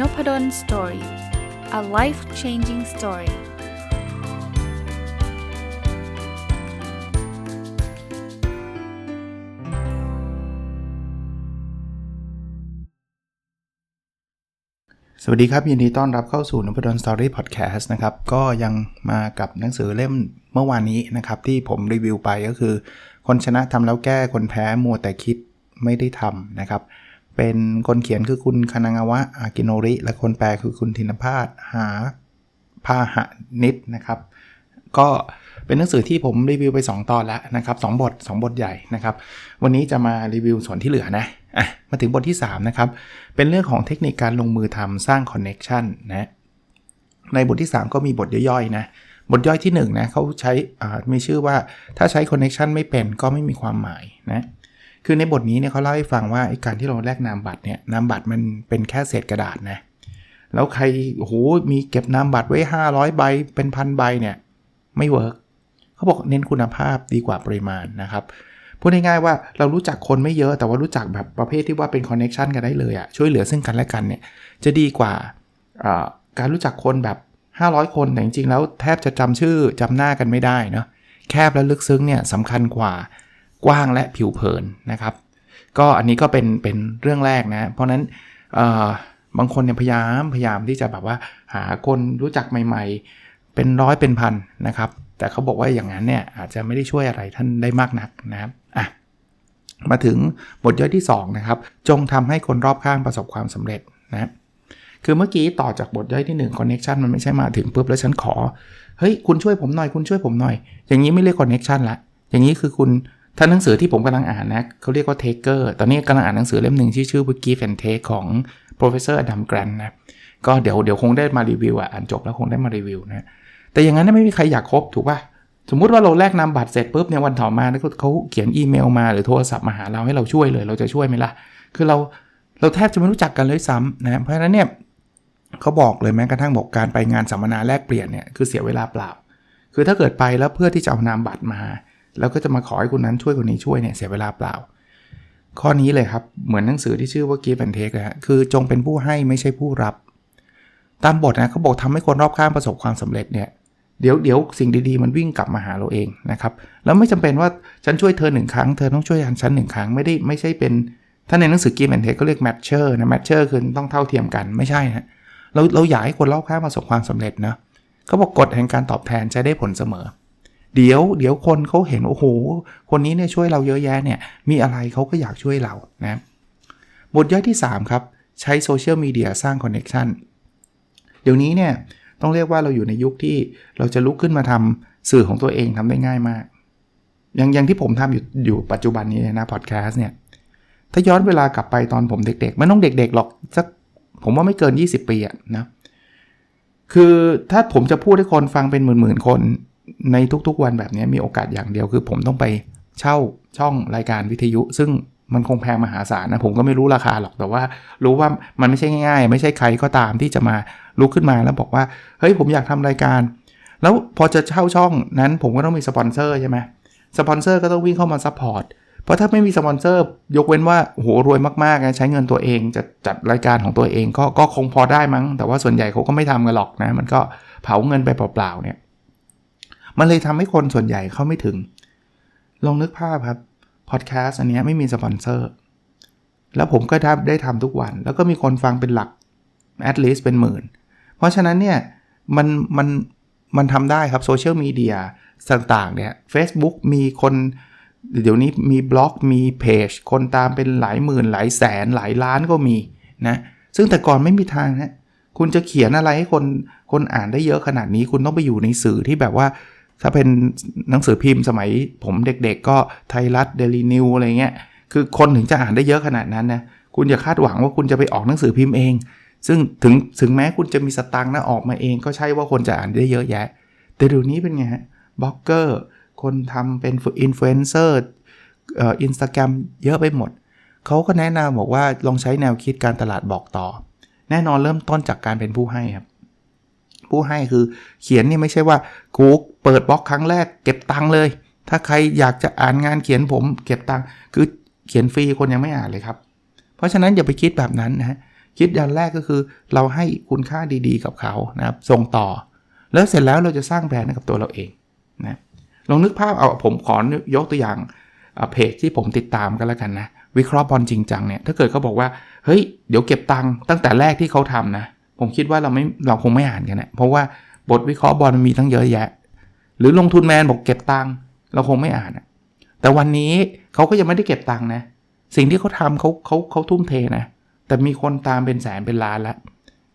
n o p ด d o สตอรี่ a life changing story สวัสดีครับ ยินดีต้อนรับเข้าสู่นพดลสตอรี่พอดแคสต์นะครับ ก็ยังมากับหนังสือเล่มเมื่อวานนี้นะครับ ที่ผมรีวิวไปก็คือ คนชนะทำแล้วแก้คนแพ้มัวแต่คิดไม่ได้ทำนะครับ เป็นคนเขียนคือคุณคานางาวะอากิโนริ และคนแปลคือคุณธินพาสหาพาหะนิดนะครับ ก็เป็นหนังสือที่ผมรีวิวไป 2 ตอนแล้วนะครับ2บท 2 บทใหญ่นะครับ วันนี้จะมารีวิวส่วนที่เหลือนะอะมาถึงบทที่ 3 นะครับ เป็นเรื่องของเทคนิคการลงมือทำสร้างคอนเน็ชันนะในบทที่ 3 ก็มีบทย่อยๆนะบทย่อยที่1นะเขาใช้มีชื่อว่าถ้าใช้คอนเน็ชันไม่เป็นก็ไม่มีความหมายนะ คือในบทนี้เนี่ยเขาเล่าให้ฟังว่าไอ้การที่เราแลกนามบัตรเนี่ยนามบัตรมันเป็นแค่เศษกระดาษนะแล้วใครโอ้โหมีเก็บนามบัตรไว้ 500 ใบเป็นพันใบเนี่ยไม่เวิร์กเขาบอกเน้นคุณภาพดีกว่าปริมาณนะครับพูดง่ายๆว่าเรารู้จักคนไม่เยอะแต่ว่ารู้จักแบบประเภทที่ว่าเป็นคอนเน็ชันกันได้เลยอะช่วยเหลือซึ่งกันและกันเนี่ยจะดีกว่าการรู้จักคนแบบ 500 คนแต่จริงๆแล้วแทบจะจำชื่อจำหน้ากันไม่ได้เนาะแคบและลึกซึ้งเนี่ยสำคัญกว่า กว้างและผิวเผินนะครับ ก็อันนี้ก็เป็นเป็นเรื่องแรกนะ เพราะนั้นบางคนเนี่ยพยายามพยายามที่จะแบบว่าหาคนรู้จักใหม่ ๆ เป็นร้อยเป็นพันนะครับ แต่เขาบอกว่าอย่างนั้นเนี่ยอาจจะไม่ได้ช่วยอะไรท่านได้มากนักนะครับอะมาถึงบทย่อยที่2นะครับจงทำให้คนรอบข้างประสบความสำเร็จนะคือเมื่อกี้ต่อจากบทย่อยที่ 1 connection มันไม่ใช่มาถึงปุ๊บแล้วฉันขอ เฮ้ย คุณช่วยผมหน่อย คุณช่วยผมหน่อย อย่างนี้ไม่เรียก connection ละ อย่างนี้คือคุณ ถ้าหนังสือที่ผมกำลังอ่านนะเขาเรียกว่า Taker ตอนนี้กำลังอ่านหนังสือเล่มหนึ่งที่อชื่อ Give and Take ของ professor Adam Grant นะก็เดี๋ยวเดี๋ยวคงได้มารีวิวอะอ่านจบแล้วคงได้มารีวิวนะแต่อย่างนั้นไม่มีใครอยากคบถูกป่ะสมมุติว่าเราแลกนามบัตรเสร็จปุ๊บเนี่ยวันต่อมาเขาเขียนอีเมลมาหรือโทรศัพท์มาหาเราให้เราช่วยเลย เราจะช่วยไหมล่ะ คือเราเราแทบจะไม่รู้จักกันเลยซ้ำนะเพราะฉะนั้นเนี่ยเขาบอกเลยแม้กระทั่งบอกการไปงานสัมมนาแลกเปลี่ยนเนี่ยคือเสียเวลาเปล่า คือถ้าเกิดไปแล้วเพื่อที่จะเอานามบัตรมา แล้วก็จะมาขอให้คนนั้นช่วยคนนี้ช่วยเนี่ยเสียเวลาเปล่า ข้อนี้เลยครับ เหมือนหนังสือที่ชื่อว่า Give and Take นะฮะคือจงเป็นผู้ให้ไม่ใช่ผู้รับ ตามบทนะเขาบอกทำให้คนรอบข้างประสบความสำเร็จเนี่ยเดี๋ยวเดี๋ยวสิ่งดีๆ มันวิ่งกลับมาหาเราเองนะครับ แล้วไม่จำเป็นว่าฉันช่วยเธอหนึ่งครั้งเธอต้องช่วยฉันหนึ่งครั้งไม่ได้ไม่ใช่เป็นถ้าในหนังสือ Give and Take ก็เรียก matcher นะ matcher คือต้องเท่าเทียมกันไม่ใช่นะเราเราอยากให้คนรอบข้างประสบความสำเร็จนะเขาบอกกฎแห่งการตอบแทนใช้ได้ผลเสมอ เดี๋ยวเดี๋ยวคนเขาเห็นโอ้โหคนนี้เนี่ยช่วยเราเยอะแยะเนี่ยมีอะไรเขาก็อยากช่วยเรานะบทย่อยที่ 3 ครับ ใช้โซเชียลมีเดียสร้างคอนเน็ชันเดี๋ยวนี้เนี่ยต้องเรียกว่าเราอยู่ในยุคที่เราจะลุกขึ้นมาทำสื่อของตัวเองทำได้ง่ายมาก อย่างอย่างที่ผมทำอยู่อยู่ปัจจุบันนี้นะพอดแคสต์เนี่ยถ้าย้อนเวลากลับไปตอนผมเด็กๆไม่ต้องเด็ก ๆหรอกสักผมว่าไม่เกิน 20 ปีอะนะคือถ้าผมจะพูดให้คนฟังเป็นหมื่นๆคน ในทุกๆวันแบบนี้มีโอกาสอย่างเดียวคือผมต้องไปเช่าช่องรายการวิทยุ ซึ่งมันคงแพงมหาศาลนะ ผมก็ไม่รู้ราคาหรอกแต่ว่ารู้ว่ามันไม่ใช่ง่ายๆ ไม่ใช่ใครก็ตามที่จะมาลุกขึ้นมาแล้วบอกว่า เฮ้ยผมอยากทำรายการ แล้วพอจะเช่าช่องนั้นผมก็ต้องมีสปอนเซอร์ใช่ไหมสปอนเซอร์ก็ต้องวิ่งเข้ามาซัพพอร์ตเพราะถ้าไม่มีสปอนเซอร์ ยกเว้นว่าโหรวยมากๆใช้เงินตัวเองจะจัดรายการของตัวเองก็ก็คงพอได้มั้ง แต่ว่าส่วนใหญ่เขาก็ไม่ทำกันหรอกนะ มันก็เผาเงินไปเปล่าๆเนี่ย มันเลยทำให้คนส่วนใหญ่เข้าไม่ถึง ลองนึกภาพครับ พอดแคสต์อันนี้ไม่มีสปอนเซอร์ แล้วผมก็ได้ทำทุกวัน แล้วก็มีคนฟังเป็นหลัก at least เป็นหมื่น เพราะฉะนั้นเนี่ย มันมันมันทำได้ครับโซเชียลมีเดียต่างๆเนี่ย Facebook มีคนเดี๋ยวนี้มีบล็อกมีเพจคนตามเป็นหลายหมื่นหลายแสนหลายล้านก็มีนะซึ่งแต่ก่อนไม่มีทางนะคุณจะเขียนอะไรให้คนคนอ่านได้เยอะขนาดนี้ คุณต้องไปอยู่ในสื่อที่แบบว่า ถ้าเป็นหนังสือพิมพ์สมัยผมเด็กๆ ก็ไทยรัฐเดลีนิวอะไรเงี้ย คือคนถึงจะอ่านได้เยอะขนาดนั้นนะ คุณอย่าคาดหวังว่าคุณจะไปออกหนังสือพิมพ์เอง ซึ่งถึงถึงแม้คุณจะมีสตางค์นะออกมาเองก็ใช่ว่าคนจะอ่านได้เยอะแยะ แต่เดี๋ยวนี้เป็นไงฮะบล็อกเกอร์ คนทำเป็นอินฟลูเอนเซอร์อินสตาแกรมเยอะไปหมด เขาก็แนะนำบอกว่าลองใช้แนวคิดการตลาดบอกต่อ แน่นอนเริ่มต้นจากการเป็นผู้ให้ครับ ผู้ให้คือเขียนนี่ไม่ใช่ว่ากูเปิดบล็อกครั้งแรกเก็บตังค์เลย ถ้าใครอยากจะอ่านงานเขียนผมเก็บตังค์คือเขียนฟรีคนยังไม่อ่านเลยครับ เพราะฉะนั้นอย่าไปคิดแบบนั้นนะคิดอยันแรกก็คือเราให้คุณค่าดีๆ กับเขานะครับส่งต่อ แล้วเสร็จแล้วเราจะสร้างแบรนด์ให้กับตัวเราเองนะลองนึกภาพเอาผมขอยกตัวอย่างเพจที่ผมติดตามกันแล้วกันนะ วิเคราะห์บอลจริงจังเนี่ยถ้าเกิดเขาบอกว่าเฮ้ยเดี๋ยวเก็บตังค์ตั้งแต่แรกที่เขาทำนะ ผมคิดว่าเราไม่เราคงไม่อ่านกันนะเพราะว่าบทวิเคราะห์บอลมันมีทั้งเยอะแยะ หรือลงทุนแมนบอกเก็บตังค์เราคงไม่อ่านนะแต่วันนี้เขาก็ยังไม่ได้เก็บตังค์นะ สิ่งที่เขาทำเขาเขาเขาทุ่มเทนะ แต่มีคนตามเป็นแสนเป็นล้านล้ว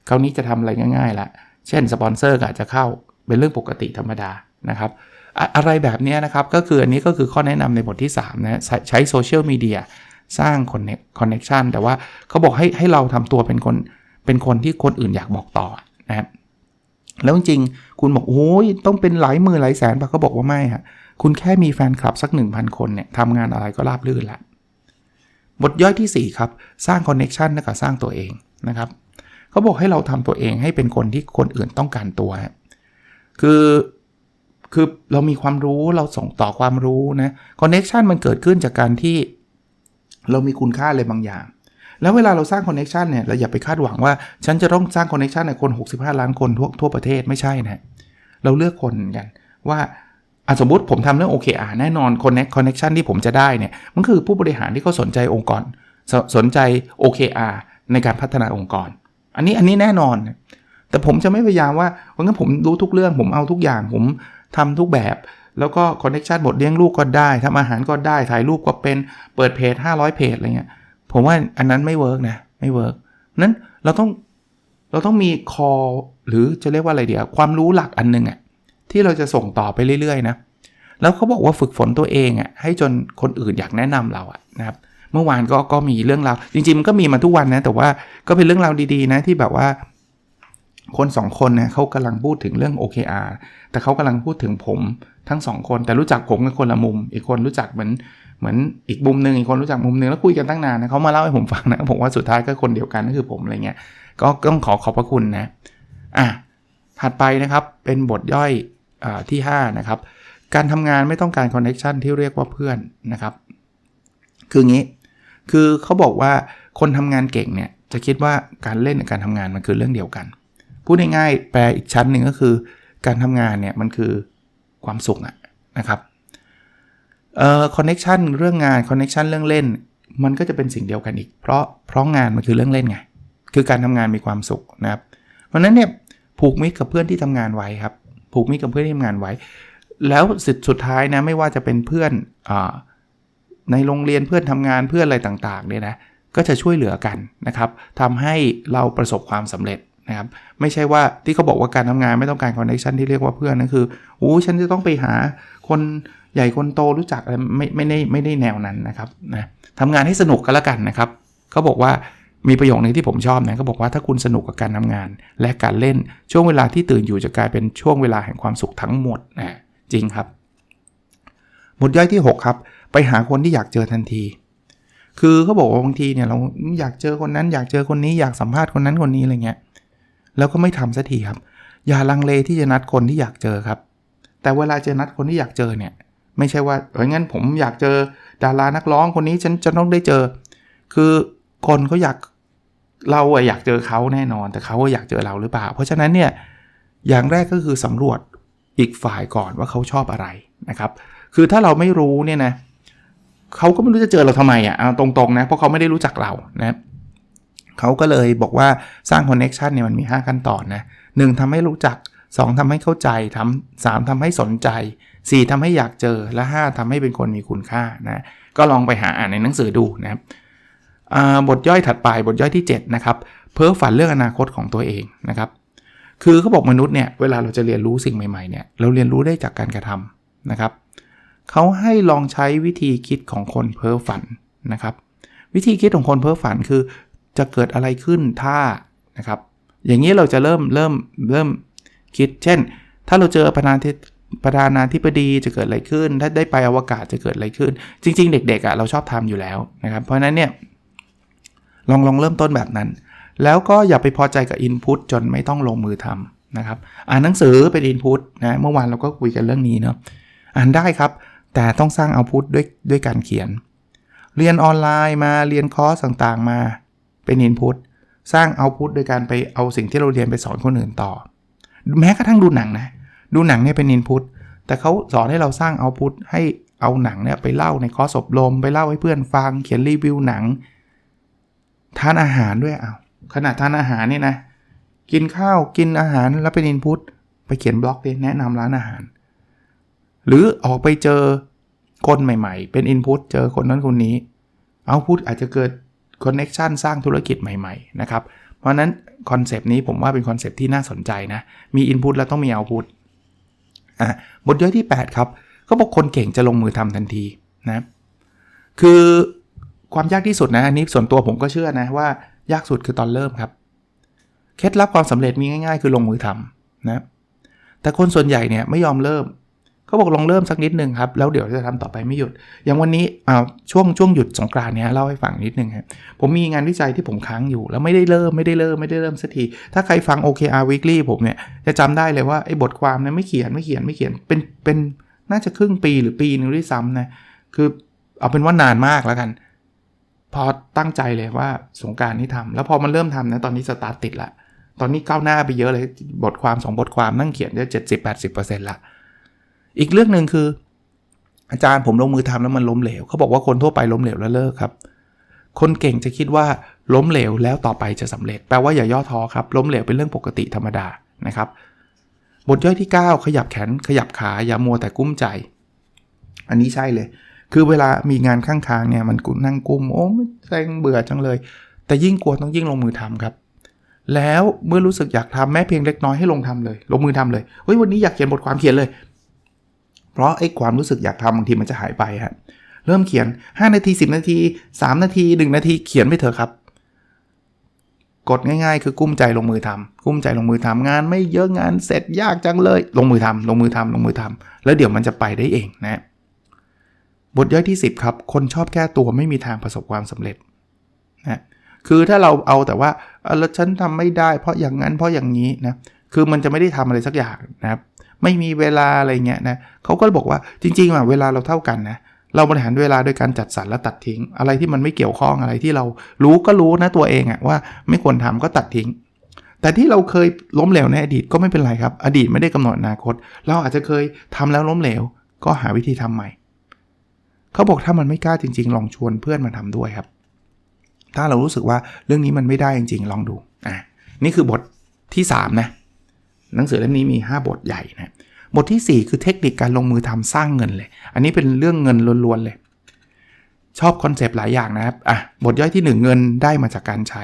คราวนี้จะทำอะไรง่ายๆละเช่นสปอนเซอร์อาจจะเข้าเป็นเรื่องปกติธรรมดานะครับอะไรแบบนี้นะครับ ก็คืออันนี้ก็คือข้อแนะนำในบทที่3นะใช้โซเชียลมีเดียสร้างคอนเนคอนเนคชันแต่ว่าเขาบอกให้ให้เราทำตัวเป็นคน เป็นคนที่คนอื่นอยากบอกต่อนะครับแล้วจริงๆคุณบอกโอ้ยต้องเป็นหลายหมื่นหลายแสนปะเขาบอกว่าไม่ฮะคุณแค่มีแฟนคลับสัก 1,000 คนเนี่ยทำงานอะไรก็ราบรื่นละบทย่อยที่ 4 ครับ สร้างคอนเน็ชันกับสร้างตัวเองนะครับเขาบอกให้เราทำตัวเองให้เป็นคนที่คนอื่นต้องการตัวคือคือเรามีความรู้เราส่งต่อความรู้นะคอนเน็ชันมันเกิดขึ้นจากการที่ เรามีคุณค่าอะไรบางอย่าง แล้วเวลาเราสร้างคอนเน็ชันเนี่ยเราอย่าไปคาดหวังว่า ฉันจะต้องสร้างคอนเน็ชันในคน 65 ล้านคนทั่วทั่วประเทศไม่ใช่นะเราเลือกคนกันว่าสมมติผมทำเรื่อง OKR แน่นอน Connect Connection ที่ผมจะได้เนี่ยมันคือผู้บริหารที่เขาสนใจองค์กรสสนใจ OKR ในการพัฒนาองค์กร อันนี้อันนี้แน่นอน แต่ผมจะไม่พยายามว่าเพราะงั้นผมรู้ทุกเรื่องผมเอาทุกอย่าง ผมทำทุกแบบ แล้วก็คอนเนคชันบทเลี้ยงลูกก็ได้ทำอาหารก็ได้ถ่ายรูปก็เป็นเปิดเพจ500 เพจอะไรเงี้ย ผมว่าอันนั้นไม่เวิร์กนะ ไม่เวิร์กนั้นเราต้องเราต้องมีคอหรือจะเรียกว่าอะไรเดียวความรู้หลักอันนึงอะที่เราจะส่งต่อไปเรื่อยๆนะแล้วเขาบอกว่าฝึกฝนตัวเองอะ่ะให้จนคนอื่นอยากแนะนำเราอะ่ะนะครับเมื่อวานก็ก็มีเรื่องราวจริงๆมันก็มีมาทุกวันนะแต่ว่าก็เป็นเรื่องราวดีๆนะที่แบบว่า คนสองคนเนี่ยเขากำลังพูดถึงเรื่อง OKR แต่เขากำลังพูดถึงผมทั้งสองคน แต่รู้จักผมกับคนละมุม อีกคนรู้จักเหมือน เหมือนอีกมุมหนึ่งอีกคนรู้จักมุมหนึ่งแล้วคุยกันตั้งนานนะเขามาเล่าให้ผมฟังนะผมว่าสุดท้ายก็คนเดียวกันก็คือผมอะไรเงี้ยก็ต้องขอขอบพระคุณนะอะถัดไปนะครับเป็นบทย่อยอที่5นะครับการทำงานไม่ต้องการคอนเน็ชันที่เรียกว่าเพื่อนนะครับ คืองี้ คือเขาบอกว่าคนทำงานเก่งเนี่ยจะคิดว่าการเล่นกับการทำงานมันคือเรื่องเดียวกัน พูดง่ายๆแปลอีกชั้นหนึ่งก็คือ การทำงานเนี่ยมันคือความสุขนะครับ เอ่อคอนเน็ชันเรื่องงานคอนเน็ชันเรื่องเล่น มันก็จะเป็นสิ่งเดียวกันอีก เพราะเพราะงานมันคือเรื่องเล่นไง คือการทำงานมีความสุขนะครับ เพราะนั้นเนี่ยผูกมิตรกับเพื่อนที่ทำงานไว้ครับ ผูกมิตรกับเพื่อนที่ทำงานไว้ แล้วสุดสุดท้ายนะไม่ว่าจะเป็นเพื่อนอในโรงเรียนเพื่อนทำงานเพื่อนอะไรต่างๆเนี่ยนะก็จะช่วยเหลือกันนะครับทำให้เราประสบความสำเร็จนะครับไม่ใช่ว่าที่เขาบอกว่าการทำงานไม่ต้องการคอนเนคชันที่เรียกว่าเพื่อนนั่นคือโอ้ฉันจะต้องไปหาคน ใหญ่คนโตรู้จักอะไรไม่ไม่ได้ไม่ได้แนวนั้นนะครับนะทำงานให้สนุกก็แล้วกันนะครับเขาบอกว่ามีประโยคนึงที่ผมชอบนะเขาบอกว่าถ้าคุณสนุกกับการทำงาน และการเล่นช่วงเวลาที่ตื่นอยู่จะกลายเป็นช่วงเวลาแห่งความสุขทั้งหมดนะจริงครับบทย่อยที่ 6 ครับ ไปหาคนที่อยากเจอทันที คือเขาบอกว่าบางทีเนี่ยเราอยากเจอคนนั้นอยากเจอคนนี้อยากสัมภาษณ์คนนั้นคนนี้อะไรเงี้ยแล้วก็ไม่ทำสักทีครับ อย่าลังเลที่จะนัดคนที่อยากเจอครับ แต่เวลาจะนัดคนที่อยากเจอเนี่ย ไม่ใช่ว่าเฮ้ยงั้นผมอยากเจอดารานักร้องคนนี้ฉันจะต้องได้เจอ คือคนเขาอยากเราอยากเจอเขาแน่นอน แต่เขาอยากเจอเราหรือเปล่า เพราะฉะนั้นเนี่ยอย่างแรกก็คือสำรวจอีกฝ่ายก่อนว่าเขาชอบอะไรนะครับ คือถ้าเราไม่รู้เนี่ยนะเขาก็ไม่รู้จะเจอเราทำไมอะเอาตรงๆนะเพราะเขาไม่ได้รู้จักเรานะเขาก็เลยบอกว่าสร้างคอนเน็ชันเนี่ยมันมี 5 ขั้นตอนนะหนึ่งทำให้รู้จัก 2ทำให้เข้าใจทำสามทำให้สนใจ 4ทำให้อยากเจอและ 5ทำให้เป็นคนมีคุณค่านะก็ลองไปหาอ่านในหนังสือดูนะครับบทย่อยถัดไปบทย่อยที่ 7 นะครับ เพ้อฝันเรื่องอนาคตของตัวเองนะครับคือเขาบอกมนุษย์เนี่ยเวลาเราจะเรียนรู้สิ่งใหม่ๆเนี่ยเราเรียนรู้ได้จากการกระทำนะครับเขาให้ลองใช้วิธีคิดของคนเพ้อฝันนะครับ วิธีคิดของคนเพ้อฝันคือ จะเกิดอะไรขึ้นถ้านะครับ อย่างนี้เราจะเริ่มเริ่มเริ่มคิด เช่น ถ้าเราเจอประธาน ประธานาธิบดีจะเกิดอะไรขึ้น ถ้าได้ไปอวกาศจะเกิดอะไรขึ้น จริง ๆ เด็กๆอะ่ะเราชอบทำอยู่แล้วนะครับ เพราะฉะนั้นเนี่ยลองลองเริ่มต้นแบบนั้น แล้วก็อย่าไปพอใจกับ Input จนไม่ต้องลงมือทำนะครับ อ่านหนังสือเป็น Input นะเมื่อวานเราก็คุยกันเรื่องนี้เนาะอ่านได้ครับ แต่ต้องสร้างเอาพุทด้วยด้วยการเขียน เรียนออนไลน์มาเรียนคอร์สต่างๆ มาเป็น Input สร้างเอาพุทโดยการไปเอาสิ่งที่เราเรียนไปสอนคนอื่นต่อ แม้กระทั่งดูหนังนะ ดูหนังเนี่ยเป็นอินพุตแต่เขาสอนให้เราสร้างเอาพุทให้เอาหนังเนี่ยไปเล่าในคอร์สอบรม ไปเล่าให้เพื่อนฟัง เขียนรีวิวหนัง ทานอาหารด้วยเอาขนาดทานอาหารเนี่ยนะ กินข้าวกินอาหารแล้วเป็นอินพุตไปเขียนบล็อกเลยแนะนำร้านอาหาร หรือออกไปเจอคนใหม่ๆ เป็นอินพุตเจอคนนั้นคนนี้เอาพุทอาจจะเกิดคอนเน็ชันสร้างธุรกิจใหม่ๆนะครับ เพราะนั้นคอนเซปต์นี้ผมว่าเป็นคอนเซปต์ที่น่าสนใจนะ มีอินพุตแล้วต้องมีเอาพุท อะบทย่อยที่ 8 ครับเขาบอกคนเก่งจะลงมือทำทันทีนะคือความยากที่สุดนะอันนี้ส่วนตัวผมก็เชื่อนะว่ายากสุดคือตอนเริ่มครับ เคล็ดลับความสำเร็จมีง่าย ๆ คือลงมือทำนะแต่คนส่วนใหญ่เนี่ยไม่ยอมเริ่ม เขาบอกลองเริ่มสักนิดนึงครับ แล้วเดี๋ยวจะทำต่อไปไม่หยุด อย่างวันนี้อ่าช่วงช่วงหยุดสงกรานต์เนี่ยเล่าให้ฟังนิดนึงครับผมมีงานวิจัยที่ผมค้างอยู่ แล้วไม่ได้เริ่มไม่ได้เริ่มไม่ได้เริ่มสักทีถ้าใครฟัง OKR Weekly ผมเนี่ยจะจำได้เลยว่าไอ้บทความเนี่ยไม่เขียนไม่เขียนไม่เขียนเป็นเป็นน่าจะครึ่งปีหรือปีนึงด้วยซ้ำนะคือเอาเป็นว่านานมากแล้วกัน พอตั้งใจเลยว่าสงกรารนี่ทำแล้วพอมันเริ่มทำนะตอนนี้สตาร์ทติดละตอนนี้ก้าวหน้าไปเยอะเลยบทความ 2 บทความนั่งเขียนได้เจ็ดสิบแปดสิบเปอร์เซ็นต์ละ อีกเรื่องหนึ่งคือ อาจารย์ผมลงมือทำแล้วมันล้มเหลวเขาบอกว่าคนทั่วไปล้มเหลวแล้วเลิกครับ คนเก่งจะคิดว่าล้มเหลวแล้วต่อไปจะสำเร็จ แปลว่าอย่าย่อท้อครับ ล้มเหลวเป็นเรื่องปกติธรรมดานะครับบทย่อยที่ 9 ขยับแขนขยับขาอย่ามัวแต่กุ้มใจ อันนี้ใช่เลย คือเวลามีงานข้างๆเนี่ยมันกุนั่งกุ้มโอ้ไม่แซงเบื่อจังเลย แต่ยิ่งกลัวต้องยิ่งลงมือทำครับ แล้วเมื่อรู้สึกอยากทำแม้เพียงเล็กน้อยให้ลงทำเลย ลงมือทำเลยเฮ้ยวันนี้อยากเขียนบทความเขียนเลย เพราะไอ้ความรู้สึกอยากทำบางทีมันจะหายไปฮะเริ่มเขียน 5 นาที 10 นาที 3 นาที 1 นาทีเขียนไปเถอะครับ กดง่ายๆ คือกุ้มใจลงมือทำกุ้มใจลงมือทำงานไม่เยอะงานเสร็จยากจังเลย ลงมือทำลงมือทำลงมือทำแล้วเดี๋ยวมันจะไปได้เองนะบทย่อยที่ 10 ครับ คนชอบแก้ตัวไม่มีทางประสบความสำเร็จนะคือถ้าเราเอาแต่ว่าแล้วฉันทำไม่ได้ เพราะอย่างนั้นเพราะอย่างนี้นะคือมันจะไม่ได้ทำอะไรสักอย่างนะครับ ไม่มีเวลาอะไรเงี้ยนะเขาก็บอกว่าจริงๆอะเวลาเราเท่ากันนะเราบริหารเวลาโดยการจัดสรรและตัดทิ้ง อะไรที่มันไม่เกี่ยวข้องอะไรที่เรารู้ก็รู้นะตัวเองอะว่าไม่ควรทำก็ตัดทิ้ง แต่ที่เราเคยล้มเหลวในอดีตก็ไม่เป็นไรครับ อดีตไม่ได้กำหนดอนาคต เราอาจจะเคยทำแล้วล้มเหลว ก็หาวิธีทำใหม่ เขาบอกถ้ามันไม่กล้าจริง ๆ ลองชวนเพื่อนมาทำด้วยครับ ถ้าเรารู้สึกว่าเรื่องนี้มันไม่ได้จริง ๆ ลองดูอะนี่คือบทที่3นะ หนังสือเล่มนี้มี 5 บทใหญ่นะบทที่ 4 คือเทคนิคการลงมือทำสร้างเงินเลย อันนี้เป็นเรื่องเงินล้วนๆเลย ชอบคอนเซปต์หลายอย่างนะครับอะบทย่อยที่ 1 เงินได้มาจากการใช้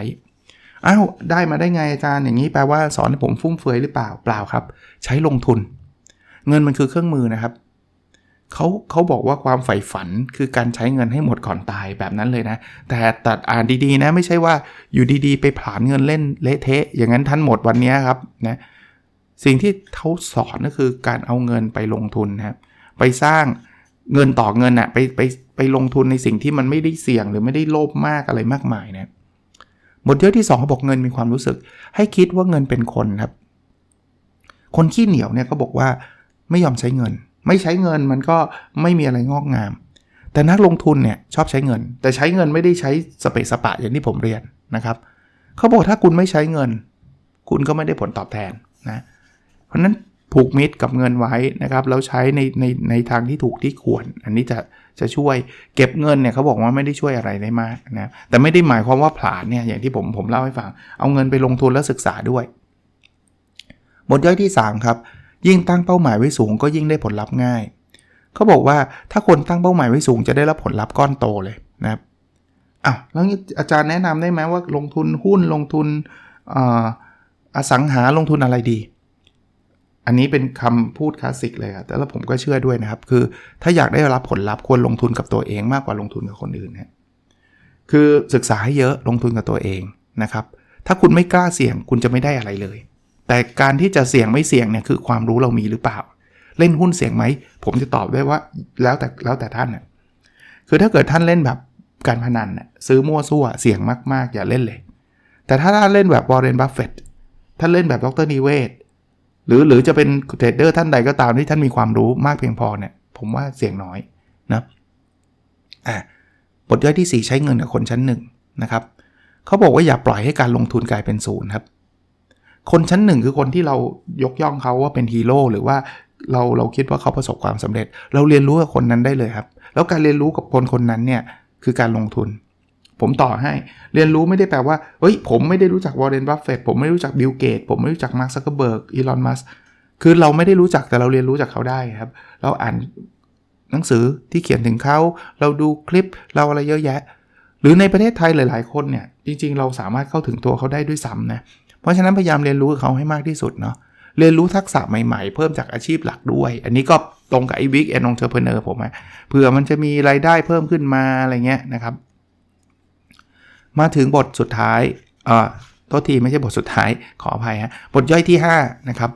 อ้าวได้มาได้ไงอาจารย์อย่างนี้แปลว่าสอนให้ผมฟุ่มเฟือยหรือเปล่าเปล่าครับ ใช้ลงทุน เงินมันคือเครื่องมือนะครับเขาเขาบอกว่าความใฝ่ฝันคือการใช้เงินให้หมดก่อนตายแบบนั้นเลยนะ แต่ตัดอ่านดีๆนะไม่ใช่ว่าอยู่ดีๆ ไปผลาญเงินเล่นเละเทะ อย่างนั้นท่านหมดวันนี้ครับนะ สิ่งที่เขาสอนก็คือการเอาเงินไปลงทุนนะครับไปสร้างเงินต่อเงินอะไปไปไปลงทุนในสิ่งที่มันไม่ได้เสี่ยงหรือไม่ได้โลภมากอะไรมากมายนะบทเดียวที่2เขาบอกเงินมีความรู้สึก ให้คิดว่าเงินเป็นคนครับ คนขี้เหนียวเนี่ยเขาบอกว่าไม่ยอมใช้เงิน ไม่ใช้เงินมันก็ไม่มีอะไรงอกงาม แต่นักลงทุนเนี่ยชอบใช้เงิน แต่ใช้เงินไม่ได้ใช้สเปสปะอย่างที่ผมเรียนนะครับเขาบอกถ้าคุณไม่ใช้เงิน คุณก็ไม่ได้ผลตอบแทนนะเราะนั้นผูกมิตรกับเงินไว้นะครับแล้วใช้ในในในทางที่ถูกที่ควร อันนี้จะจะช่วยเก็บเงินเนี่ยเขาบอกว่าไม่ได้ช่วยอะไรได้มากนะแต่ไม่ได้หมายความว่าผลาญเนี่ยอย่างที่ผมผมเล่าให้ฟัง เอาเงินไปลงทุนแล้วศึกษาด้วยบทย่อยที่ 3 ครับ ยิ่งตั้งเป้าหมายไว้สูงก็ยิ่งได้ผลลัพธ์ง่ายเขาบอกว่าถ้าคนตั้งเป้าหมายไว้สูงจะได้รับผลลัพธ์ก้อนโตเลยนะครับอ้าวแล้วอาจารย์แนะนำได้ไหมว่าลงทุนหุ้นลงทุนอสังหาลงทุนอะไรดี อันนี้เป็นคำพูดคลาสสิกเลยครับแต่แล้วผมก็เชื่อด้วยนะครับ คือถ้าอยากได้รับผลลัพธ์ควรลงทุนกับตัวเองมากกว่าลงทุนกับคนอื่นนะคือศึกษาให้เยอะลงทุนกับตัวเองนะครับ ถ้าคุณไม่กล้าเสี่ยงคุณจะไม่ได้อะไรเลย แต่การที่จะเสี่ยงไม่เสี่ยงเนี่ยคือความรู้เรามีหรือเปล่า เล่นหุ้นเสี่ยงไหม ผมจะตอบได้ว่าแล้วแต่แล้วแต่ท่านนะคือถ้าเกิดท่านเล่นแบบการพนันนะซื้อมั่วซั่วเสี่ยงมากๆ อย่าเล่นเลย แต่ถ้าท่านเล่นแบบวอร์เรนบัฟเฟตท่านเล่นแบบดรนีเวศ หรือหรือจะเป็นเทรดเดอร์ท่านใดก็ตามที่ท่านมีความรู้มากเพียงพอเนี่ย ผมว่าเสี่ยงน้อยนะอะบทย่อยที่ 4 ใช้เงินกับคนชั้นหนึ่งนะครับเขาบอกว่าอย่าปล่อยให้การลงทุนกลายเป็นศูนย์ครับ คนชั้นหนึ่งคือคนที่เรายกย่องเขาว่าเป็นฮีโร่หรือว่าเราเราคิดว่าเขาประสบความสำเร็จ เราเรียนรู้กับคนนั้นได้เลยครับ แล้วการเรียนรู้กับคนคนนั้นเนี่ยคือการลงทุน ผมต่อให้ เรียนรู้ไม่ได้แปลว่า เฮ้ย ผมไม่ได้รู้จักวอร์เรนบัฟเฟตผมไม่รู้จักบิลเกตผมไม่รู้จักมาร์คซักเกอร์เบิร์กอีลอนมัสคือเราไม่ได้รู้จักแต่เราเรียนรู้จากเขาได้ครับ เราอ่านหนังสือที่เขียนถึงเขา เราดูคลิปเราอะไรเยอะแยะ หรือในประเทศไทยหลาย ๆ คนเนี่ยจริง ๆ เราสามารถเข้าถึงตัวเขาได้ด้วยซ้ำนะเพราะฉะนั้นพยายามเรียนรู้เขาให้มากที่สุดเนาะเรียนรู้ทักษะใหม่ๆ เพิ่มจากอาชีพหลักด้วย อันนี้ก็ตรงกับไอ้วิกแอนองเทอร์เพเนอร์ผมอะเผื่อมันจะมีรายได้เพิ่มขึ้นมาอะไรเงี้ยนะครับ มาถึงบทสุดท้ายเอ่อโทษทีไม่ใช่บทสุดท้ายขออภัยฮะบทย่อยที่ 5 นะครับ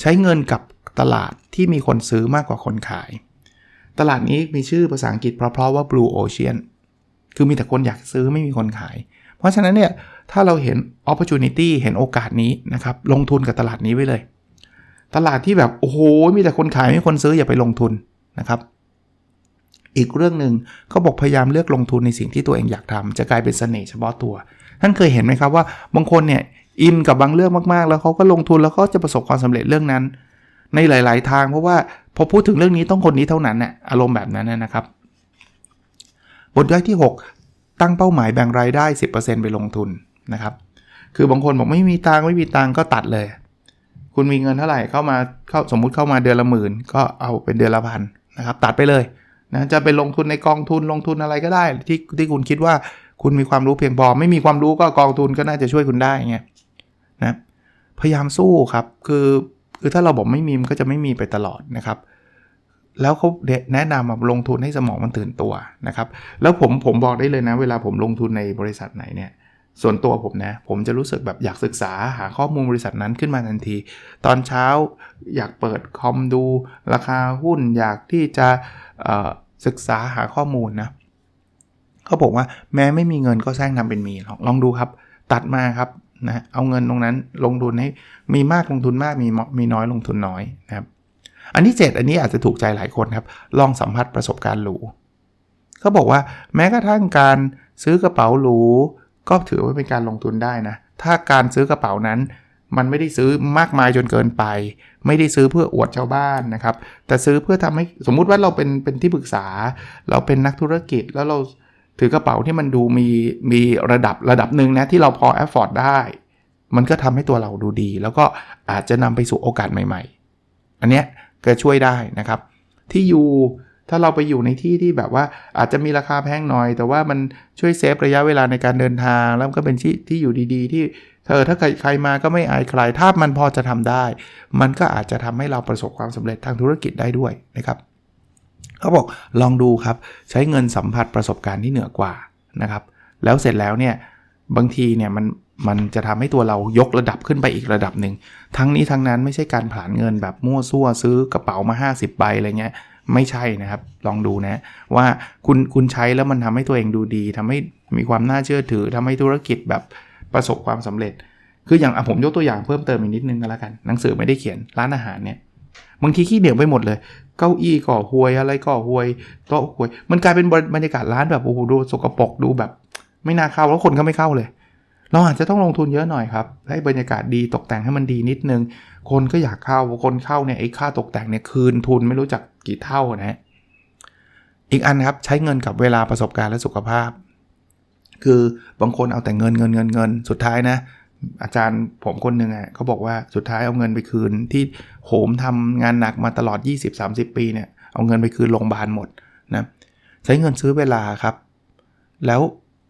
ใช้เงินกับตลาดที่มีคนซื้อมากกว่าคนขาย ตลาดนี้มีชื่อภาษาอังกฤษเพราะๆว่า Blue Ocean คือมีแต่คนอยากซื้อไม่มีคนขาย เพราะฉะนั้นเนี่ย ถ้าเราเห็น opportunity เห็นโอกาสนี้นะครับ ลงทุนกับตลาดนี้ไว้เลย ตลาดที่แบบ โอ้โห มีแต่คนขายไม่มีคนซื้ออย่าไปลงทุนนะครับ อีกเรื่องหนึ่งเขาบอกพยายามเลือกลงทุนในสิ่งที่ตัวเองอยากทำจะกลายเป็นเสน่ห์เฉพาะตัว ท่านเคยเห็นไหมครับว่าบางคนเนี่ยอินกับบางเรื่องมากๆ แล้วเขาก็ลงทุนแล้วก็จะประสบความสำเร็จเรื่องนั้น ในหลาย ๆ ทางเพราะว่าพอพูดถึงเรื่องนี้ต้องคนนี้เท่านั้นน่ะอารมณ์แบบนั้นนะครับ บทย่อยที่ 6 ตั้งเป้าหมายแบ่งรายได้ 10%ไปลงทุนนะครับ คือบางคนบอกไม่มีตังไม่มีตังก็ตัดเลย คุณมีเงินเท่าไหร่เข้ามาเข้าสมมุติเข้ามาเดือนละหมื่นก็เอาเป็นเดือนละพันนะครับ ตัดไปเลย นะจะไปลงทุนในกองทุนลงทุนอะไรก็ได้ ที่ที่คุณคิดว่าคุณมีความรู้เพียงพอ ไม่มีความรู้ก็กองทุนก็น่าจะช่วยคุณได้เงี้ยนะพยายามสู้ครับคือคือถ้าเราบอกไม่มีมันก็จะไม่มีไปตลอดนะครับ แล้วเขาแนะนำมาลงทุนให้สมองมันตื่นตัวนะครับ แล้วผมผมบอกได้เลยนะ เวลาผมลงทุนในบริษัทไหนเนี่ยส่วนตัวผมนะ ผมจะรู้สึกแบบอยากศึกษาหาข้อมูลบริษัทนั้นขึ้นมาทันที ตอนเช้าอยากเปิดคอมดูราคาหุ้นอยากที่จะ ศึกษาหาข้อมูลนะเขาบอกว่าแม้ไม่มีเงินก็แซงทำเป็นมีลองลองดูครับ ตัดมาครับนะเอาเงินตรงนั้นลงทุนให้มีมากลงทุนมากมีมีน้อยลงทุนน้อยนะครับอันที่ 7 อันนี้อาจจะถูกใจหลายคนครับ ลองสัมผัสประสบการณ์หรูเขาบอกว่าแม้กระทั่งการซื้อกระเป๋าหรูก็ถือว่าเป็นการลงทุนได้นะ ถ้าการซื้อกระเป๋านั้น มันไม่ได้ซื้อมากมายจนเกินไป ไม่ได้ซื้อเพื่ออวดชาวบ้านนะครับ แต่ซื้อเพื่อทำให้สมมุติว่าเราเป็นเป็นที่ปรึกษา เราเป็นนักธุรกิจแล้วเราถือกระเป๋าที่มันดูมีมีระดับระดับหนึ่งนะที่เราพอแอฟฟอร์ดได้ มันก็ทำให้ตัวเราดูดี แล้วก็อาจจะนำไปสู่โอกาสใหม่ ๆ อันเนี้ยก็ช่วยได้นะครับ ที่อยู่ถ้าเราไปอยู่ในที่ที่แบบว่าอาจจะมีราคาแพงหน่อย แต่ว่ามันช่วยเซฟระยะเวลาในการเดินทาง แล้วก็เป็นที่ที่อยู่ดีๆ ที่ เธอถ้าใครใครมาก็ไม่อายใคร ถ้ามันพอจะทำได้ มันก็อาจจะทำให้เราประสบความสำเร็จทางธุรกิจได้ด้วยนะครับเขาบอกลองดูครับใช้เงินสัมผัสประสบการณ์ที่เหนือกว่านะครับ แล้วเสร็จแล้วเนี่ยบางทีเนี่ยมันมันจะทำให้ตัวเรายกระดับขึ้นไปอีกระดับหนึ่ง ทั้งนี้ทั้งนั้นไม่ใช่การผลานเงินแบบมั่วซั่วซื้อกระเป๋ามา 50ใบอะไรเงี้ยไม่ใช่นะครับ ลองดูนะว่าคุณคุณใช้แล้วมันทำให้ตัวเองดูดีทำให้มีความน่าเชื่อถือทำให้ธุรกิจแบบ ประสบความสำเร็จ คืออย่างผมยกตัวอย่างเพิ่มเติมอีกนิดนึงก็แล้วกัน หนังสือไม่ได้เขียนร้านอาหารเนี่ยบางทีขี้เหนียวไปหมดเลย เก้าอี้ก่อหวยอะไรก่อหวยโต๊ะหวย มันกลายเป็นบรรยากาศร้านแบบโอ้โหดูสกปรกดูแบบ ไม่น่าเข้าแล้วคนก็ไม่เข้าเลย เราอาจจะต้องลงทุนเยอะหน่อยครับให้บรรยากาศดีตกแต่งให้มันดีนิดนึง คนก็อยากเข้าคนเข้าเนี่ยไอ้ค่าตกแต่งเนี่ยคืนทุนไม่รู้จักกี่เท่านะอีกอันครับใช้เงินกับเวลาประสบการณ์และสุขภาพ คือบางคนเอาแต่เงินเงินเงินเงินสุดท้ายนะ อาจารย์ผมคนหนึ่งอะเขาบอกว่าสุดท้ายเอาเงินไปคืนที่โหมทำงานหนักมาตลอด 20-30 ปีเนี่ยเอาเงินไปคืนโรงพยาบาลหมดนะใช้เงินซื้อเวลาครับ แล้ว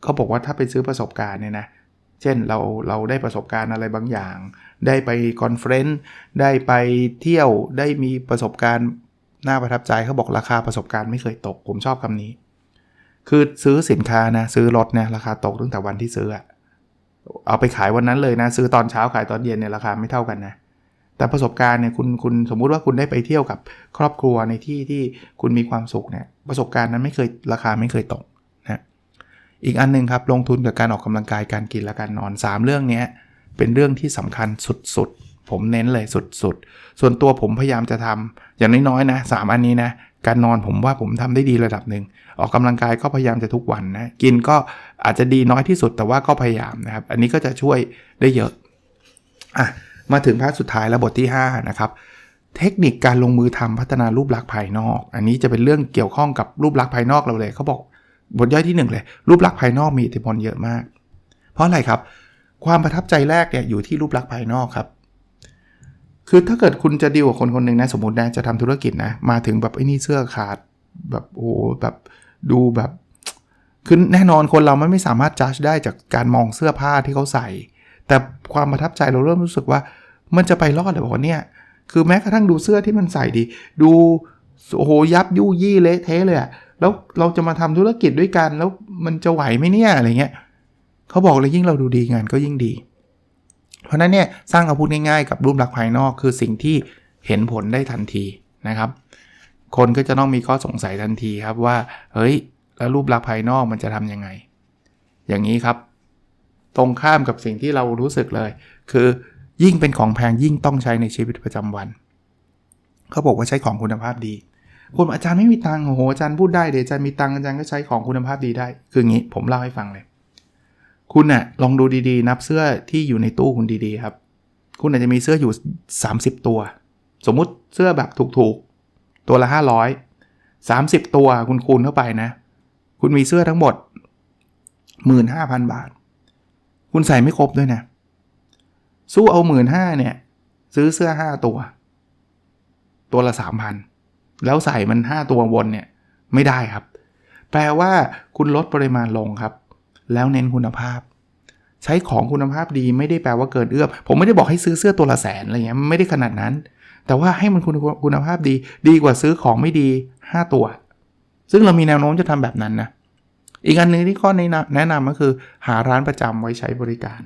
เขาบอกว่าถ้าไปซื้อประสบการณ์เนี่ยนะเช่นเราเราได้ประสบการณ์อะไรบางอย่าง ได้ไปคอนเฟรนซ์ได้ไปเที่ยวได้มีประสบการณ์น่าประทับใจเขาบอกราคาประสบการณ์ไม่เคยตก ผมชอบคำนี้ คือซื้อสินค้านะซื้อรถเนี่ยราคาตกตั้งแต่วันที่ซื้ออะเอาไปขายวันนั้นเลยนะ ซื้อตอนเช้าขายตอนเย็นเนี่ยราคาไม่เท่ากันนะ แต่ประสบการณ์เนี่ยคุณคุณสมมุติว่าคุณได้ไปเที่ยวกับครอบครัวในที่ที่คุณมีความสุขเนี่ยประสบการณ์นั้นไม่เคยราคาไม่เคยตกนะอีกอันนึงครับลงทุนกับการออกกำลังกายการกินและการนอน 3 เรื่องนี้เป็นเรื่องที่สำคัญสุด ผมเน้นเลยสุดๆ ส่วนตัวผมพยายามจะทำอย่างน้อยๆนะสามอันนี้นะการนอนผมว่าผมทำได้ดีระดับหนึ่งออกกำลังกายก็พยายามจะทุกวันนะกินก็อาจจะดีน้อยที่สุดแต่ว่าก็พยายามนะครับ อันนี้ก็จะช่วยได้เยอะอะมาถึงภาคสุดท้ายแล้วบทที่ 5 นะครับ เทคนิคการลงมือทำพัฒนารูปลักษณ์ภายนอก อันนี้จะเป็นเรื่องเกี่ยวข้องกับรูปลักษณ์ภายนอกเราเลยเขาบอกบทย่อยที่ 1 เลย รูปลักษณ์ภายนอกมีอิทธิพลเยอะมาก เพราะอะไรครับ ความประทับใจแรกเนี่ยอยู่ที่รูปลักษณ์ภายนอกครับ คือถ้าเกิดคุณจะดีลกับคนคนหนึ่งนะสมมตินะจะทำธุรกิจนะมาถึงแบบไอ้นี่เสื้อขาดแบบโอ้แบบดูแบบคือแน่นอนคนเราไม่ไม่สามารถจัดได้จากการมองเสื้อผ้าที่เขาใส่ แต่ความประทับใจเราเริ่มรู้สึกว่ามันจะไปรอดเลยบอกว่าเนี่ย คือแม้กระทั่งดูเสื้อที่มันใส่ดี ดูโอ้โหยับยุยี่เละเทะเลยอะแล้วเราจะมาทำธุรกิจด้วยกัน แล้วมันจะไหวไหมเนี่ยอะไรเงี้ยเขาบอกเลยยิ่งเราดูดีงานก็ยิ่งดี เพราะนั้นเนี่ยสร้างอาวุธง่ายๆ กับรูปลักษณ์ภายนอกคือสิ่งที่เห็นผลได้ทันทีนะครับ คนก็จะต้องมีข้อสงสัยทันทีครับว่า เฮ้ย แล้วรูปลักษณ์ภายนอกมันจะทำยังไง อย่างนี้ครับ ตรงข้ามกับสิ่งที่เรารู้สึกเลย คือยิ่งเป็นของแพงยิ่งต้องใช้ในชีวิตประจำวัน เขาบอกว่าใช้ของคุณภาพดีคุณอาจารย์ไม่มีตังค์โอ้โหอาจารย์พูดได้เดี๋ยวอาจารย์มีตังค์อาจารย์ก็ใช้ของคุณภาพดีได้ คืออย่างนี้ผมเล่าให้ฟังเลย คุณน่ะลองดูดีๆ นับเสื้อที่อยู่ในตู้คุณดีๆครับ คุณอาจจะมีเสื้ออยู่ 30 ตัว สมมุติเสื้อแบบถูกๆ ตัวละ 500 30 ตัวคุณคูณเข้าไปนะ คุณมีเสื้อทั้งหมด 15,000 บาท คุณใส่ไม่ครบด้วยนะ สู้เอา 15,000เนี่ย ซื้อเสื้อ 5 ตัว ตัวละ 3,000 แล้วใส่มัน 5 ตัววนเนี่ย ไม่ได้ครับ แปลว่าคุณลดปริมาณลงครับ แล้วเน้นคุณภาพ ใช้ของคุณภาพดีไม่ได้แปลว่าเกินเอื้อมผมไม่ได้บอกให้ซื้อเสื้อตัวละแสนอะไรเงี้ยไม่ได้ขนาดนั้น แต่ว่าให้มันคุณคุณภาพดี ดีกว่าซื้อของไม่ดี 5 ตัว ซึ่งเรามีแนวโน้มจะทำแบบนั้นนะอีกอันหนึ่งที่ข้อแนะนำก็คือ หาร้านประจำไว้ใช้บริการ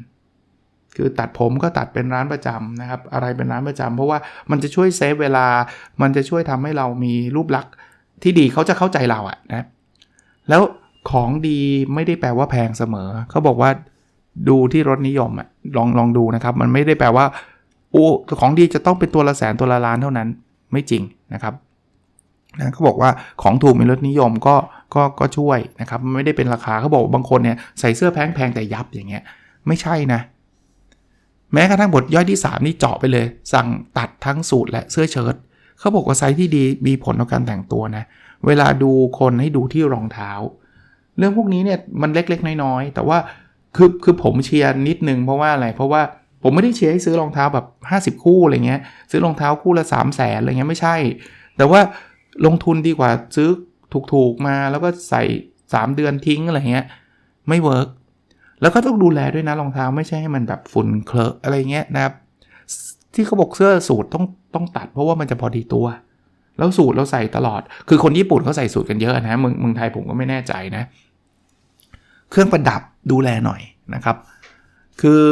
คือตัดผมก็ตัดเป็นร้านประจำนะครับ อะไรเป็นร้านประจำเพราะว่ามันจะช่วยเซฟเวลา มันจะช่วยทำให้เรามีรูปลักษณ์ที่ดีเขาจะเข้าใจเราอะนะแล้ว ของดีไม่ได้แปลว่าแพงเสมอ เขาบอกว่าดูที่รสนิยมอะลองลองดูนะครับ มันไม่ได้แปลว่าโอ้ของดีจะต้องเป็นตัวละแสนตัวละล้านเท่านั้นไม่จริงนะครับนะเขาบอกว่าของถูกมีรสนิยมก็ก็ก็ช่วยนะครับไม่ได้เป็นราคาเขาบอกบางคนเนี่ยใส่เสื้อแพงแพงแต่ยับอย่างเงี้ยไม่ใช่นะแม้กระทั่งบทย่อยที่ 3 นี่เจาะไปเลย สั่งตัดทั้งสูทและเสื้อเชิ้ตเขาบอกว่าไซส์ที่ดีมีผลต่อการแต่งตัวนะ เวลาดูคนให้ดูที่รองเท้า เรื่องพวกนี้เนี่ยมันเล็กๆ น้อยๆ แต่ว่าคือคือผมเชียร์นิดนึงเพราะว่าอะไร เพราะว่าผมไม่ได้เชียร์ให้ซื้อรองเท้าแบบ 50 คู่อะไรเงี้ย ซื้อรองเท้าคู่ละ 3 0 0แสนอะไรเงี้ยไม่ใช่ แต่ว่าลงทุนดีกว่าซื้อถูกๆมาแล้วก็ใส่ 3 เดือนทิ้งอะไรเงี้ยไม่เวิร์กแล้วก็ต้องดูแลด้วยนะรองเท้าไม่ใช่ให้มันแบบฝุ่นเคลอะอะไรเงี้ยนะครับ ที่เขาบอกเสื้อสูทต้องต้องตัดเพราะว่ามันจะพอดีตัว แล้วสูตรเราใส่ตลอด คือคนญี่ปุ่นเขาใส่สูตรกันเยอะนะเมืองเมืองไทยผมก็ไม่แน่ใจนะเเครื่องประดับดูแลหน่อยนะครับ คือ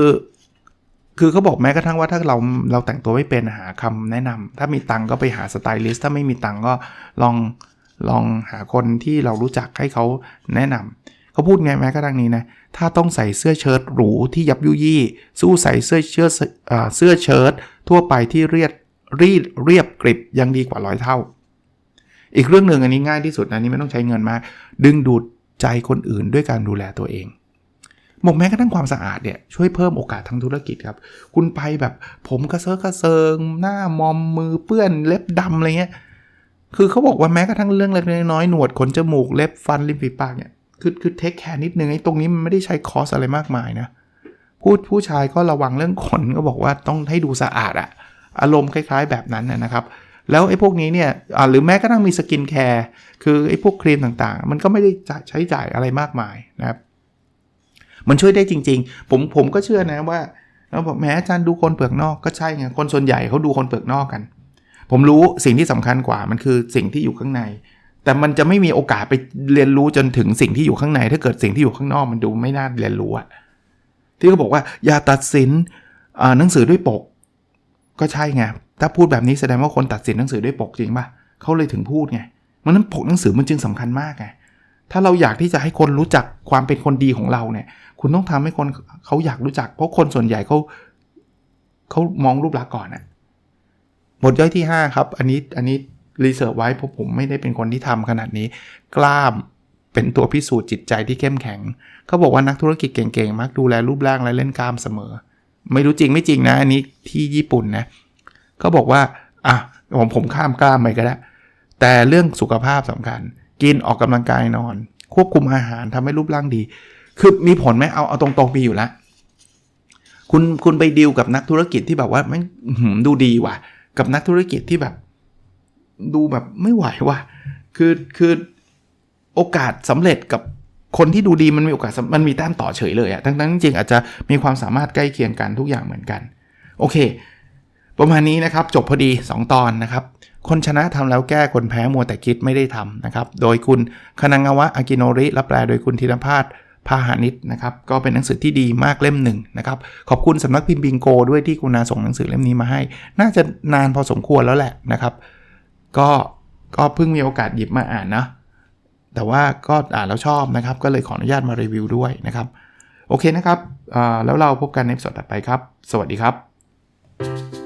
คือเขาบอกแม้กระทั่งว่าถ้าเราเราแต่งตัวไม่เป็นหาคำแนะนำถ้ามีตังก็ไปหาสไตลิสต์ถ้าไม่มีตังก็ลองลองหาคนที่เรารู้จักให้เขาแนะนำเขาพูดไงแม้กระทั่งนี้นะถ้าต้องใส่เสื้อเชิ้ตหรูที่ยับยุยี่ สู้ใส่เสื้อเชิ้ตเสื้อเชิ้ตทั่วไปที่เรียดรีดเรียบกริบยังดีกว่าร้อยเท่า อีกเรื่องหนึ่งอันนี้ง่ายที่สุดนะนี่ไม่ต้องใช้เงินมาก ดึงดูด ใจคนอื่นด้วยการดูแลตัวเองบอกแม้กระทั่งความสะอาดเนี่ยช่วยเพิ่มโอกาสทางธุรกิจครับ คุณไปแบบผมกระเซาะกระเซิง หน้ามอมมือเปื้อนเล็บดำอะไรเงี้ยคือเขาบอกว่าแม้กระทั่งเรื่องเล็กน้อยหนวดขนจมูกเล็บฟันริมฝีปากเนี่ยคือคือเทคแคร์นิดนึงไอ้ตรงนี้มันไม่ได้ใช้คอสอะไรมากมายนะพูดผู้ชายก็ระวังเรื่องขนก็บอกว่าต้องให้ดูสะอาดอะอารมณ์คล้าย ๆ แบบนั้นนะครับ แล้วไอ้พวกนี้เนี่ยหรือแม้กระทั่งมีสกินแคร์คือไอ้พวกครีมต่างๆ มันก็ไม่ได้ใช้จ่ายอะไรมากมายนะครับมันช่วยได้จริง ๆ ผมผมก็เชื่อนะว่าเราบอกแม้อาจารย์ดูคนเปลือกนอกก็ใช่ไงคนส่วนใหญ่เขาดูคนเปลือกนอกกัน ผมรู้สิ่งที่สำคัญกว่ามันคือสิ่งที่อยู่ข้างใน แต่มันจะไม่มีโอกาสไปเรียนรู้จนถึงสิ่งที่อยู่ข้างใน ถ้าเกิดสิ่งที่อยู่ข้างนอกมันดูไม่น่าเรียนรู้อะที่เขาบอกว่าอย่าตัดสินหนังสือด้วยปก ก็ใช่ไง ถ้าพูดแบบนี้แสดงว่าคนตัดสินหนังสือด้วยปกจริงป่ะเขาเลยถึงพูดไงมันนั้นปกหนังสือมันจึงสำคัญมากไงถ้าเราอยากที่จะให้คนรู้จักความเป็นคนดีของเราเนี่ย คุณต้องทำให้คนเขาอยากรู้จัก เพราะคนส่วนใหญ่เขาเขามองรูปลักษณ์ก่อนอะบทย่อยที่ 5 ครับ อันนี้อันนี้รีเสิร์ฟไว้เพราะผมไม่ได้เป็นคนที่ทำขนาดนี้ กล้ามเป็นตัวพิสูจน์จิตใจที่เข้มแข็ง เขาบอกว่านักธุรกิจเก่งๆ มักดูแลรูปร่างและเล่นกล้ามเสมอ ไม่รู้จริงไม่จริงนะ อันนี้ที่ญี่ปุ่นนะ เขาบอกว่าอะผมผมข้ามกล้ามไปก็ได้ แต่เรื่องสุขภาพสำคัญ กินออกกำลังกายนอน ควบคุมอาหารทำให้รูปร่างดี คือมีผลไหมเอาเอาตรงๆมีอยู่แล้วคุณคุณไปดีลกับนักธุรกิจที่แบบว่าไม่ดูดีว่ะ กับนักธุรกิจที่แบบ ดูแบบไม่ไหวว่ะ คือคือโอกาสสำเร็จกับคนที่ดูดีมันมีโอกาสมันมีแต้มต่อเฉยเลยอะทั้งนั้นจริงอาจจะมีความสามารถใกล้เคียงกันทุกอย่างเหมือนกัน โอเค ประมาณนี้นะครับจบพอดี 2 ตอนนะครับ คนชนะทำแล้วแก้คนแพ้มัวแต่คิดไม่ได้ทำนะครับ โดยคุณคณังวะอากิโนริและแปลโดยคุณธีรพาสพาหานิชนะครับ ก็เป็นหนังสือที่ดีมากเล่มหนึ่งนะครับ ขอบคุณสำนักพิมพ์บิงโกด้วยที่คุณนาส่งหนังสือเล่มนี้มาให้ น่าจะนานพอสมควรแล้วแหละนะครับ ก็ก็เพิ่งมีโอกาสหยิบมาอ่านนะ แต่ว่าก็อ่านแล้วชอบนะครับ ก็เลยขออนุญาตมารีวิวด้วยนะครับ โอเคนะครับแล้วเราพบกันในสดต่อไปครับ สวัสดีครับ